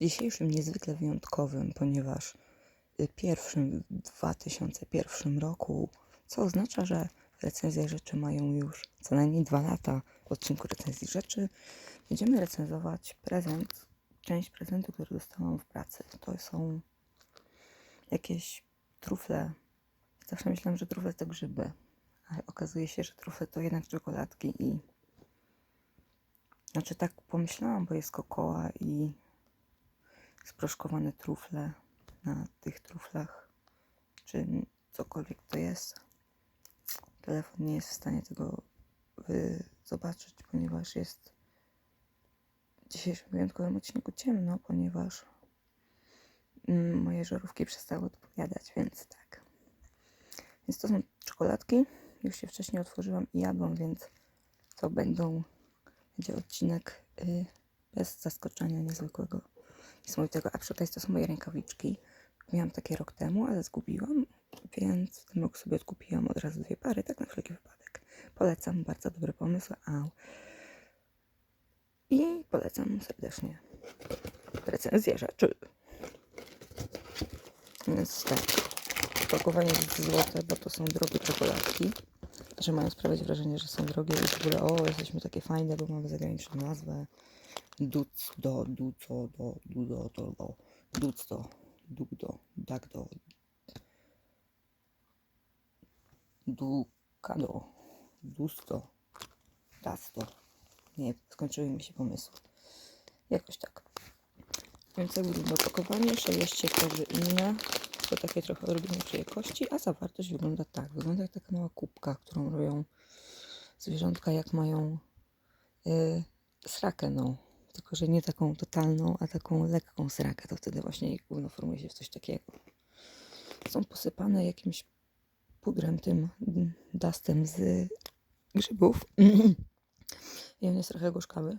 dzisiejszym niezwykle wyjątkowym, ponieważ y, pierwszym w 2001 roku, co oznacza, że recenzje rzeczy mają już co najmniej dwa lata w odcinku recenzji rzeczy. Będziemy recenzować prezent, część prezentu, który dostałam w pracy. To są jakieś trufle. Zawsze myślałam, że trufle to grzyby, ale okazuje się, że trufle to jednak czekoladki i znaczy tak pomyślałam, bo jest kokoła i sproszkowane trufle na tych truflach, czy cokolwiek to jest. Telefon nie jest w stanie tego zobaczyć, ponieważ jest w dzisiejszym wyjątkowym odcinku ciemno, ponieważ mm, moje żarówki przestały odpowiadać, więc tak. Więc to są czekoladki. Już się wcześniej otworzyłam i jadłam, więc to będą, będzie odcinek y, bez zaskoczenia niezwykłego niesamowitego. A przy okazji to są moje rękawiczki. Miałam takie rok temu, ale zgubiłam, więc w tym roku sobie odkupiłam od razu dwie pary, tak na wszelki wypadek. Polecam, bardzo dobry pomysł. Au. I polecam serdecznie recenzję rzeczy. Więc tak, pakowanie jest złote, bo to są drogie czekoladki. Że mają sprawiać wrażenie, że są drogie i w ogóle, o, jesteśmy takie fajne, bo mamy zagraniczną nazwę. Duc do, duco do, dudo do, do, duc do, duk do, dak do, dukado, dusto, dasto. Nie, skończyły mi się pomysły. Jakoś tak. Więc jak wygląda opakowanie, szejeście korzy inne. To takie trochę odrobinę jakości, a zawartość wygląda tak. Wygląda jak taka mała kubka, którą robią zwierzątka, jak mają yy, srakę, no. Tylko, że nie taką totalną, a taką lekką srakę. To wtedy właśnie gówno formuje się w coś takiego. Są posypane jakimś pudrem tym dustem z grzybów. I on jest trochę gorzkawy.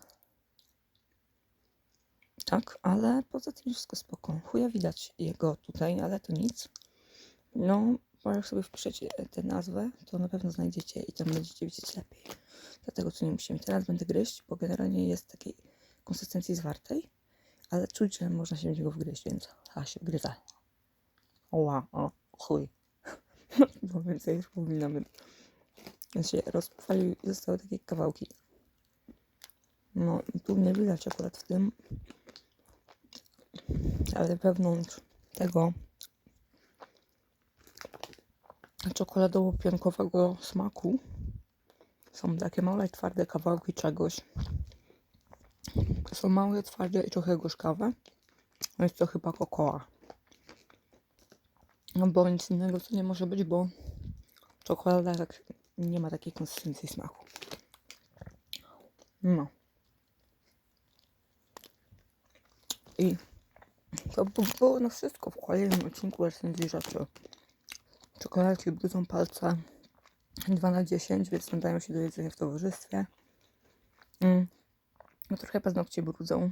Tak, ale poza tym wszystko spoko. Chuja widać jego tutaj, ale to nic. No, jak sobie wpiszecie tę nazwę, to na pewno znajdziecie i tam będziecie widzieć lepiej. Dlatego tu nie musimy. Teraz będę gryźć, bo generalnie jest takiej konsystencji zwartej, ale czuć, że można się w niego wgryźć, więc a się wgryza. Oła, o, chuj. bo więcej już powinnam. Więc się rozpalił i zostały takie kawałki. No, tu nie widać akurat w tym, ale wewnątrz tego czekoladowo-piankowego smaku są takie małe, twarde kawałki czegoś. Są małe, twarde i trochę gorzkawe. Jest to chyba kokoła. No bo nic innego to nie może być, bo czekolada tak nie ma takiej konsystencji smaku. No. I to by było na wszystko w kolejnym odcinku recenzji rzeczy. Czekoladki brudzą palce 2 na 10, więc nadają się do jedzenia w towarzystwie. Mm. No trochę paznokcie brudzą.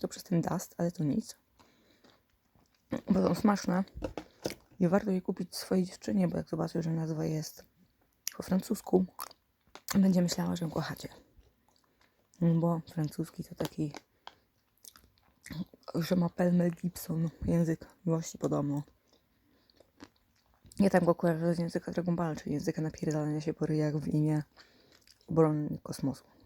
To przez ten dust, ale to nic. Bo są smaczne. I warto je kupić swojej dziewczynie, bo jak zobaczy, że nazwa jest po francusku, będzie myślała, że ją kochacie. Bo francuski to taki że ma Mel Gibson język miłości podobno. Ja tam go kojarzę z języka Dragon Ball, czyli języka napierdalania się po ryjach w imię obrony kosmosu.